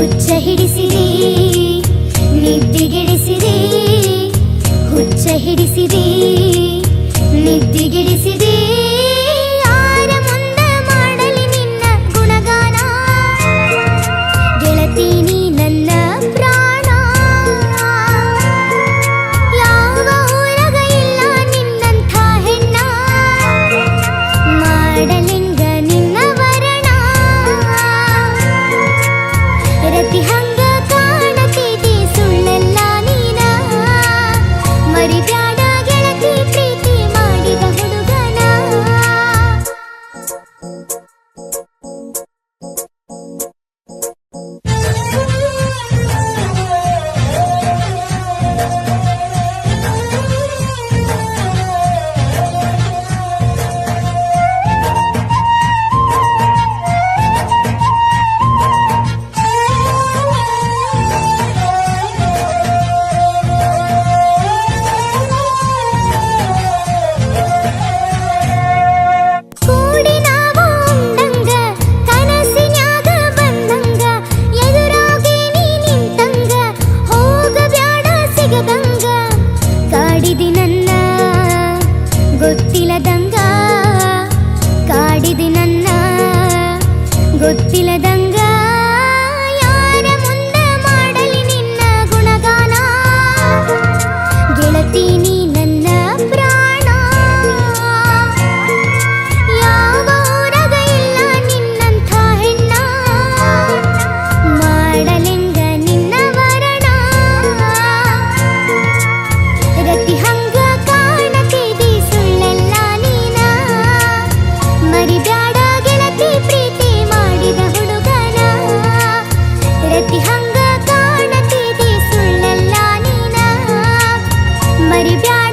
ಹುಚ್ಚ ಹಿಡಿಸಿರಿ ನಿದ್ದಿಗಿಡಿಸಿರಿ ಹುಚ್ಚ ಹಿಡಿಸಿರಿ ನಿದ್ದಿಗಿಡಿಸಿರಿ. ಕಾಡಿದಿ ನನ್ನ ಗೊತ್ತಿಲ್ಲದಂಗ ಕಾಡಿದಿ ನನ್ನ ಗೊತ್ತಿಲ್ಲದಂಗ मर प्यार